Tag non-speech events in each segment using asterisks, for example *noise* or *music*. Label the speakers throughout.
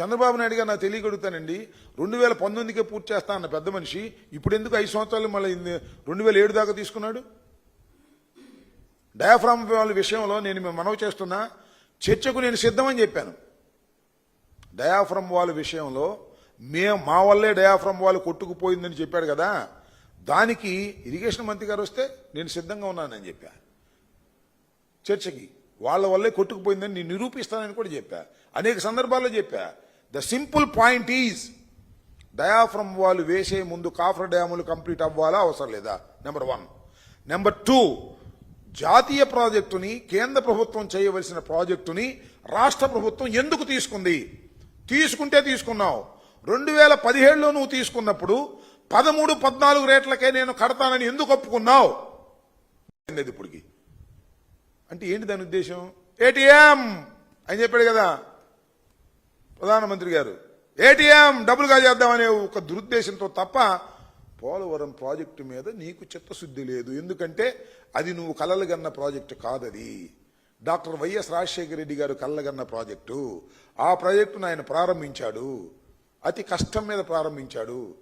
Speaker 1: చంద్రబాబు నాయుడు గారు నాకు తెలియగలుగుతానండి రెండు వేల పంతొమ్మిదికే పూర్తి చేస్తా అన్న పెద్ద మనిషి ఇప్పుడు ఎందుకు ఐదు సంవత్సరాలు మళ్ళీ రెండు వేల ఏడు దాకా తీసుకున్నాడు? డయాఫ్రామ్ వాళ్ళ విషయంలో నేను మేము మనవి చేస్తున్నా చర్చకు నేను సిద్ధమని చెప్పాను. డయాఫ్రమ్ వాళ్ళ విషయంలో మేము మా వల్లే డయాఫ్రమ్ వాళ్ళు కొట్టుకుపోయిందని చెప్పాడు కదా దానికి ఇరిగేషన్ మంత్రి గారు వస్తే నేను సిద్ధంగా ఉన్నానని చెప్పా. చర్చకి వాళ్ళ వల్లే కొట్టుకుపోయిందని నేను నిరూపిస్తానని కూడా చెప్పా. అనేక సందర్భాల్లో చెప్పా. The simple point is diaphragm వాళ్ళు వేసే ముందు కాఫర్ డ్యాములు కంప్లీట్ అవ్వాలా అవసరం లేదా? నెంబర్ వన్ నెంబర్ టూ జాతీయ ప్రాజెక్టుని కేంద్ర ప్రభుత్వం చేయవలసిన ప్రాజెక్టుని రాష్ట్ర ప్రభుత్వం ఎందుకు తీసుకుంది? తీసుకుంటే తీసుకున్నావు. రెండు వేల పదిహేడులో నువ్వు తీసుకున్నప్పుడు పదమూడు పద్నాలుగు రేట్లకే నేను కడతానని ఎందుకు ఒప్పుకున్నావు? ఇప్పటికి. అంటే ఏంటి దాని ఉద్దేశం? ఏటీఎం అని చెప్పాడు కదా. ప్రధానమంత్రి గారు ఏటీఎం డబ్బులుగా చేద్దామనే ఒక దురుద్దేశంతో తప్ప పోలవరం ప్రాజెక్టు మీద నీకు చిత్తశుద్ధి లేదు. ఎందుకంటే అది నువ్వు కలలుగన్న ప్రాజెక్టు కాదది. డాక్టర్ వైఎస్ రాజశేఖర రెడ్డి గారు కలలుగన్న ప్రాజెక్టు. ఆ ప్రాజెక్టును ఆయన ప్రారంభించాడు. అతి కష్టం మీద ప్రారంభించాడు.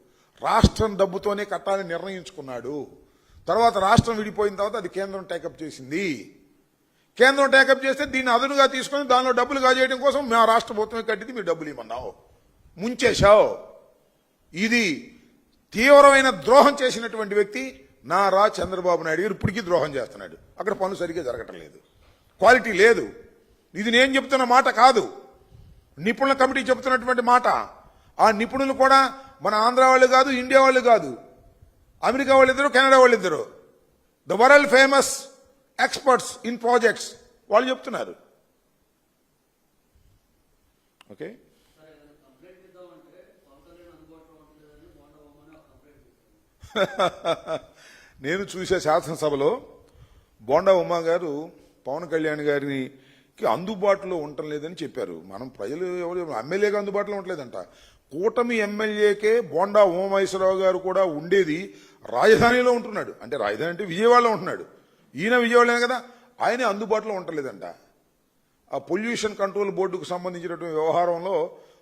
Speaker 1: రాష్ట్రం డబ్బుతోనే కట్టాలని నిర్ణయించుకున్నాడు. తర్వాత రాష్ట్రం విడిపోయిన తర్వాత అది కేంద్రం టేకప్ చేసింది. కేంద్రం టేకప్ చేస్తే దీన్ని అదునుగా తీసుకొని దానిలో డబ్బులు కాజేయడం కోసం మా రాష్ట్ర ప్రభుత్వమే కట్టింది మీరు డబ్బులు ఇవ్వమన్నావు. ముంచేశావు. ఇది తీవ్రమైన ద్రోహం చేసినటువంటి వ్యక్తి నారా చంద్రబాబు నాయుడు గారు ఇప్పటికీ ద్రోహం చేస్తున్నాడు. అక్కడ పనులు సరిగ్గా జరగటం లేదు. క్వాలిటీ లేదు. ఇది నేను చెప్తున్న మాట కాదు. నిపుణుల కమిటీ చెబుతున్నటువంటి మాట. ఆ నిపుణులు కూడా మన ఆంధ్ర వాళ్ళు కాదు ఇండియా వాళ్ళు కాదు. అమెరికా వాళ్ళిద్దరు కెనడా వాళ్ళిద్దరు. The world famous experts in projects వాళ్ళు చెప్తున్నారు. ఓకే? *laughs* నేను చూసే శాసనసభలో బోండా ఉమా గారు పవన్ కళ్యాణ్ గారికి అందుబాటులో ఉండటం లేదని చెప్పారు. మనం ప్రజలు ఎవరు ఎమ్మెల్యేగా అందుబాటులో ఉండలేదంట. కూటమి ఎమ్మెల్యేకే బోండా ఉమామహేశ్వరరావు గారు కూడా ఉండేది రాజధానిలో ఉంటున్నాడు. అంటే రాజధాని అంటే విజయవాడలో ఉంటున్నాడు. ఈయన విజయవాడలే కదా? ఆయనే అందుబాటులో ఉండలేదంట ఆ పొల్యూషన్ కంట్రోల్ బోర్డుకు సంబంధించినటువంటి వ్యవహారంలో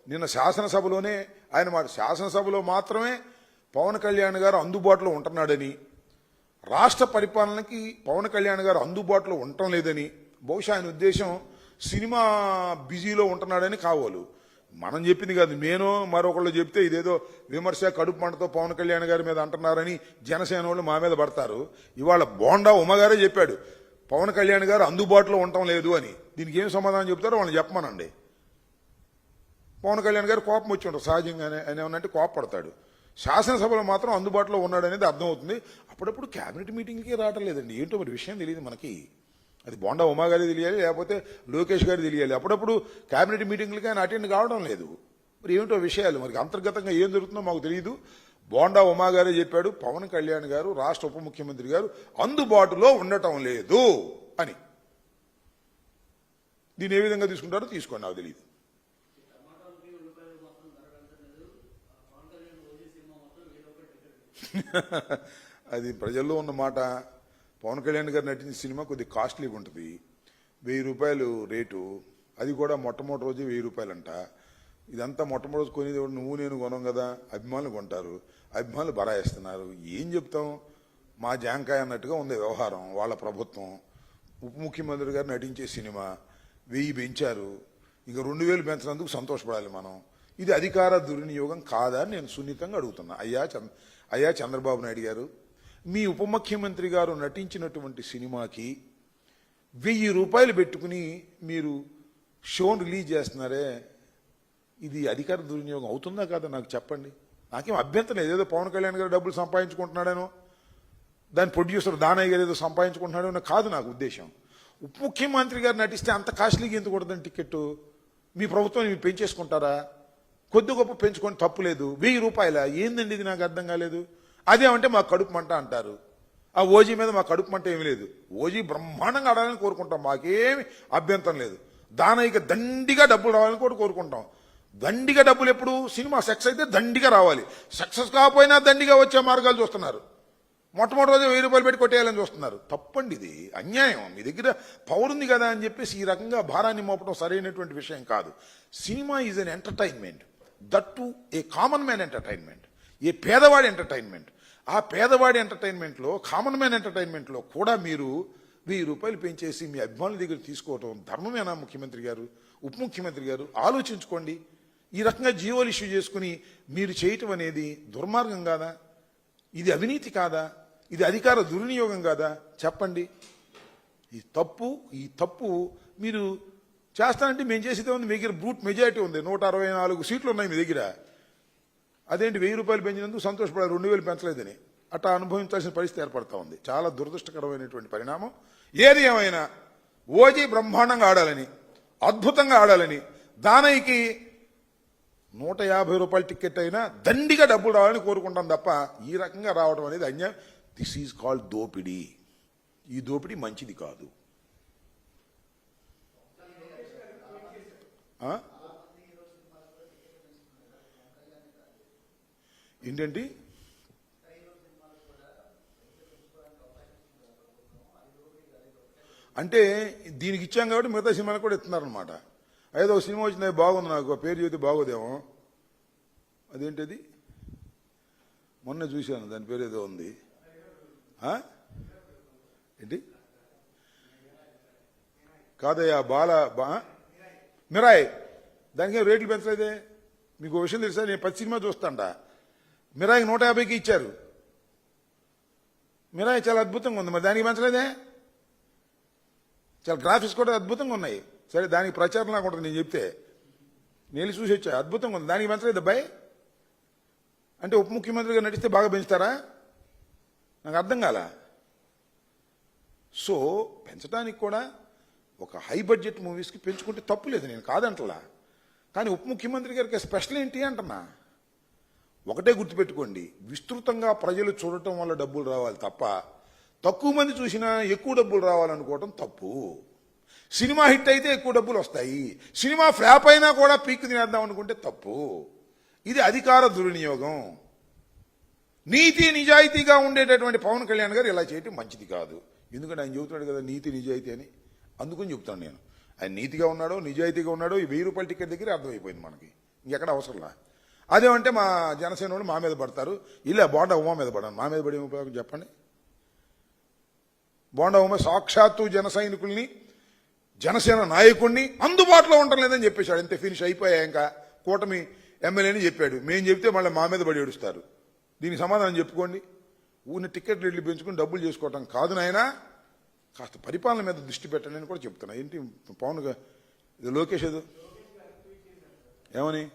Speaker 1: నిన్న శాసనసభలోనే ఆయన మాట శాసనసభలో మాత్రమే పవన్ కళ్యాణ్ గారు అందుబాటులో ఉంటున్నాడని రాష్ట్ర పరిపాలనకి పవన్ కళ్యాణ్ గారు అందుబాటులో ఉండటం లేదని బహుశా ఆయన ఉద్దేశం సినిమా బిజీలో ఉంటున్నాడని కావాలి. మనం చెప్పింది కాదు. నేను మరొకళ్ళు చెప్తే ఇదేదో విమర్శ కడుపు మంటతో పవన్ కళ్యాణ్ గారి మీద అంటున్నారని జనసేన వాళ్ళు మా మీద పడతారు. ఇవాళ బోండా ఉమ్మగారే చెప్పాడు పవన్ కళ్యాణ్ గారు అందుబాటులో ఉండటం లేదు అని. దీనికి ఏం సమాధానం చెప్తారో వాళ్ళని చెప్పమనండి. పవన్ కళ్యాణ్ గారు కోపం వచ్చి ఉంటారు సహజంగానే ఆయన ఏమన్నంటే కోపపడతాడు. శాసనసభలో మాత్రం అందుబాటులో ఉన్నాడు అనేది అర్థమవుతుంది. అప్పుడప్పుడు క్యాబినెట్ మీటింగ్కి రావటం లేదండి. ఏంటో మరి విషయం తెలియదు మనకి. అది బోండా ఉమా గారి తెలియాలి లేకపోతే లోకేష్ గారు తెలియాలి. అప్పుడప్పుడు క్యాబినెట్ మీటింగ్లకి ఆయన అటెండ్ కావడం లేదు. మరి ఏమిటో విషయాలు? మరి అంతర్గతంగా ఏం జరుగుతుందో మాకు తెలియదు బోండా ఉమా గారే చెప్పాడు పవన్ కళ్యాణ్ గారు రాష్ట్ర ఉప ముఖ్యమంత్రి గారు అందుబాటులో ఉండటం లేదు అని. దీన్ని ఏ విధంగా తీసుకుంటారో తీసుకోండి నాకు తెలియదు *laughs* అది ప్రజల్లో ఉన్న మాట. పవన్ కళ్యాణ్ గారు నటించిన సినిమా కొద్దిగా కాస్ట్లీగా ఉంటుంది. వెయ్యి రూపాయలు రేటు. అది కూడా మొట్టమొదటి రోజు వెయ్యి రూపాయలంట. ఇదంతా మొట్టమొదటి రోజు కొనేది నువ్వు నేను కొనం కదా. అభిమానులు కొంటారు. అభిమానులు బరాయిస్తున్నారు ఏం చెప్తాం? మా జాంకాయ అన్నట్టుగా ఉంది వ్యవహారం వాళ్ళ ప్రభుత్వం. ఉప ముఖ్యమంత్రి గారు నటించే సినిమా. వెయ్యి పెంచారు. ఇక రెండు వేలు పెంచినందుకు సంతోషపడాలి మనం. ఇది అధికార దుర్వినియోగం కాదా అని నేను సున్నితంగా అడుగుతున్నా. అయ్యా చంద్ర అయ్యా చంద్రబాబు నాయుడు గారు మీ ఉప ముఖ్యమంత్రి గారు నటించినటువంటి సినిమాకి వెయ్యి రూపాయలు పెట్టుకుని మీరు షోను రిలీజ్ చేస్తున్నారే? ఇది అధికార దుర్వినియోగం అవుతుందా కాదా నాకు చెప్పండి. నాకేం అభ్యంతరం లేదు. ఏదో పవన్ కళ్యాణ్ గారు డబ్బులు సంపాదించుకుంటున్నాడేనో దాని ప్రొడ్యూసర్ దానయ్య గారు ఏదో సంపాదించుకుంటున్నాడో అని కాదు నాకు ఉద్దేశం. ఉప ముఖ్యమంత్రి గారు నటిస్తే అంత కాస్ట్లీగా ఎందుకు కొడదని టికెట్ మీ ప్రభుత్వం మీరు పెంచేసుకుంటారా? కొద్ది గొప్ప పెంచుకొని తప్పులేదు వెయ్యి రూపాయల? ఏందండి ఇది నాకు అర్థం కాలేదు. అదేమంటే మా కడుపు మంట అంటారు. ఆ ఓజీ మీద మా కడుపు మంట ఏమీ లేదు. ఓజీ బ్రహ్మాండంగా ఆడాలని కోరుకుంటాం. మాకేమి అభ్యంతరం లేదు. దానయ్యకి దండిగా డబ్బులు రావాలని కూడా కోరుకుంటాం. దండిగా డబ్బులు ఎప్పుడు? సినిమా సక్సెస్ అయితే దండిగా రావాలి. సక్సెస్ కాకపోయినా దండిగా వచ్చే మార్గాలు చూస్తున్నారు. మొట్టమొదటి రోజు వెయ్యి రూపాయలు పెట్టి కొట్టేయాలని చూస్తున్నారు. తప్పండి ఇది. అన్యాయం. మీ దగ్గర పవర్ ఉంది కదా అని చెప్పేసి ఈ రకంగా భారాన్ని మోపడం సరైనటువంటి విషయం కాదు. Cinema is an entertainment that to a common man entertainment a పేదవాడి ఎంటర్టైన్మెంట్ ఆ పేదవాడి ఎంటర్టైన్మెంట్లో కామన్ మ్యాన్ ఎంటర్టైన్మెంట్లో కూడా మీరు వెయ్యి రూపాయలు పెంచేసి మీ అభిమానుల దగ్గర తీసుకోవటం ధర్మమేనా ముఖ్యమంత్రి గారు? ఉప ముఖ్యమంత్రి గారు ఆలోచించుకోండి. ఈ రకంగా జీవోలు ఇష్యూ చేసుకుని మీరు చేయటం అనేది దుర్మార్గం కాదా? ఇది అవినీతి కాదా? ఇది అధికార దుర్వినియోగం కాదా? చెప్పండి. ఈ తప్పు ఈ తప్పు మీరు చేస్తానంటే మేము చేసేదే ఉంది మీ దగ్గర బ్రూట్ మెజారిటీ ఉంది. నూట అరవై నాలుగు సీట్లు ఉన్నాయి మీ దగ్గర. అదేంటి వెయ్యి రూపాయలు పెంచినందుకు సంతోషపడారు రెండు వేలు పెంచలేదని. అట్లా అనుభవించాల్సిన పరిస్థితి ఏర్పడతా ఉంది. చాలా దురదృష్టకరమైనటువంటి పరిణామం. ఏది ఏమైనా ఓజీ బ్రహ్మాండంగా ఆడాలని అద్భుతంగా ఆడాలని దానయ్యకి నూట యాభై రూపాయల టికెట్ అయినా దండిగా డబ్బులు రావాలని కోరుకుంటాం తప్ప ఈ రకంగా రావడం అనేది అన్యాయం దిస్ ఈజ్ కాల్డ్ దోపిడీ. ఈ దోపిడీ మంచిది కాదు. ఏంటండి? అంటే దీనికి ఇచ్చాం కాబట్టి మిగతా సినిమాలు కూడా ఇస్తున్నారనమాట ఏదో ఒక సినిమా వచ్చింది అది బాగుంది నాకు ఆ పేరు చూస్తే బాగోదేమో. అదేంటిది? మొన్న చూశాను దాని పేరు ఏదో ఉంది. ఏంటి? కాదయ్యా బాల బా మిరాయ్ దానికి రేట్లు పెంచలేదే? మీకు విషయం తెలుసా? నేను పది సినిమా చూస్తాంట మిరాయికి నూట యాభైకి ఇచ్చారు. మిరాయి చాలా అద్భుతంగా ఉంది. మరి దానికి పెంచలేదే? చాలా గ్రాఫిక్స్ కూడా అద్భుతంగా ఉన్నాయి. సరే దానికి ప్రచారం నాకు ఉంటుంది. నేను చెప్తే నేను చూసి వచ్చా. అద్భుతంగా ఉంది. దానికి పెంచలేదు అబ్బాయి. అంటే ఉప ముఖ్యమంత్రిగా నడిస్తే బాగా పెంచుతారా? నాకు అర్థం కాల? సో పెంచడానికి కూడా ఒక హై బడ్జెట్ మూవీస్కి పెంచుకుంటే తప్పు లేదు. నేను కాదంటలా. కానీ ఉప ముఖ్యమంత్రి గారికి స్పెషల్ ఏంటి అంటున్నా? ఒకటే గుర్తుపెట్టుకోండి విస్తృతంగా ప్రజలు చూడటం వల్ల డబ్బులు రావాలి తప్ప తక్కువ మంది చూసినా ఎక్కువ డబ్బులు రావాలనుకోవటం తప్పు. సినిమా హిట్ అయితే ఎక్కువ డబ్బులు వస్తాయి. సినిమా ఫ్లాప్ అయినా కూడా పీక్ తినేద్దాం అనుకుంటే తప్పు. ఇది అధికార దుర్వినియోగం. నీతి నిజాయితీగా ఉండేటటువంటి పవన్ కళ్యాణ్ గారు ఇలా చేయటం మంచిది కాదు. ఎందుకంటే ఆయన చెబుతున్నాడు కదా నీతి నిజాయితీ అని. అందుకని చెప్తాను నేను. ఆయన నీతిగా ఉన్నాడో నిజాయితీగా ఉన్నాడో ఈ వెయ్యి రూపాయల టికెట్ దగ్గర అర్థమైపోయింది మనకి. ఇంకెక్కడ అవసరంలా? అదేమంటే మా జనసేన వాళ్ళు మా మీద పడతారు. ఇలా బోండా ఉమా మీద పడాను. మా మీద పడే ఉపయోగం చెప్పండి. బోండా ఉమ సాక్షాత్తు జన సైనికుల్ని జనసేన నాయకుడిని అందుబాటులో ఉండడం లేదని చెప్పేశాడు. అంతే ఫినిష్ అయిపోయా ఇంకా. కూటమి ఎమ్మెల్యేని చెప్పాడు. మేము చెప్తే మళ్ళీ మా మీద పడి ఏడుస్తారు. దీనికి సమాధానం చెప్పుకోండి. ఊరిని టికెట్ రేట్లు పెంచుకుని డబ్బులు చేసుకోవటం కాదు నాయనా. కాస్త పరిపాలన మీద దృష్టి పెట్టండి అని కూడా చెప్తున్నా. ఏంటి పవన్ ఇది లోకేష్ ఏదో? ఏమని?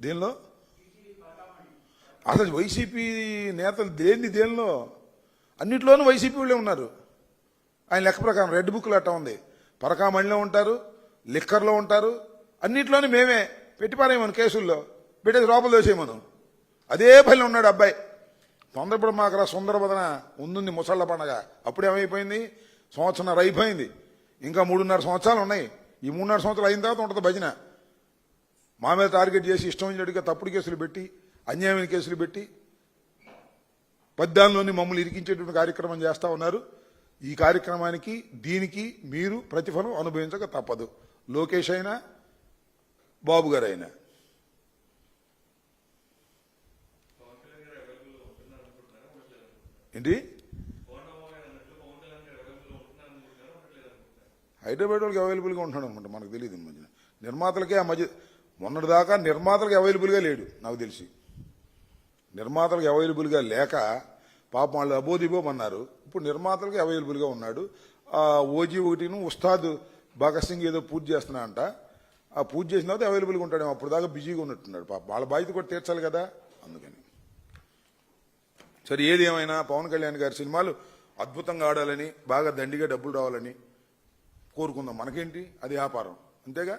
Speaker 1: దేనిలో? అసలు వైసీపీ నేతలు దేన్ని దేనిలో? అన్నిట్లోనూ వైసీపీ వాళ్ళే ఉన్నారు. ఆయన లెక్క ప్రకారం రెడ్ బుక్లు అట్ట ఉంది. పరకామణిలో ఉంటారు లిక్కర్లో ఉంటారు అన్నిట్లోనూ మేమే. పెట్టిపారేమను కేసుల్లో. పెట్టేసి లోపల వేసేయమను అదే పనిలో ఉన్నాడు అబ్బాయి. తొందరపడి మాకరా సుందరబదన ఉంది ముసళ్ళ పండగ. అప్పుడేమైపోయింది సంవత్సరం అయిపోయింది. ఇంకా మూడున్నర సంవత్సరాలు ఉన్నాయి. ఈ మూడున్నర సంవత్సరాలు అయిన తర్వాత ఉంటుంది భజన. మా మీద టార్గెట్ చేసి ఇష్టం వచ్చినట్టుగా తప్పుడు కేసులు పెట్టి అన్యాయమైన కేసులు పెట్టి పద్దాల్లోని మమ్మల్ని ఇరికించేటువంటి కార్యక్రమం చేస్తూ ఉన్నారు. ఈ కార్యక్రమానికి దీనికి మీరు ప్రతిఫలం అనుభవించక తప్పదు. లోకేష్ అయినా బాబు గారైనా ఏంటి? హైదరాబాద్ వాళ్ళకి అవైలబుల్గా ఉంటున్నాడు అనమాట మనకు తెలియదు మధ్య మధ్యన. నిర్మాతలకే ఆ మధ్య మొన్నటిదాకా నిర్మాతలకు అవైలబుల్గా లేడు నాకు తెలిసి. నిర్మాతలకు అవైలబుల్గా లేక పాపం వాళ్ళు అబోదిబోమన్నారు. ఇప్పుడు నిర్మాతలకి అవైలబుల్గా ఉన్నాడు. ఆ ఓజీ ఒకటిను ఉస్తాద్ భగత్ సింగ్ ఏదో పూజ చేస్తున్నా అంట ఆ పూజ చేసిన తర్వాత అవైలబుల్గా ఉంటాడు అప్పుడు దాకా బిజీగా ఉన్నట్టున్నాడు పాప. వాళ్ళ బాధ్యత కూడా తీర్చాలి కదా. అందుకని. సరే ఏది ఏమైనా పవన్ కళ్యాణ్ గారి సినిమాలు అద్భుతంగా ఆడాలని బాగా దండిగా డబ్బులు రావాలని కోరుకుందాం. మనకేంటి? అది వ్యాపారం. అంతేగా?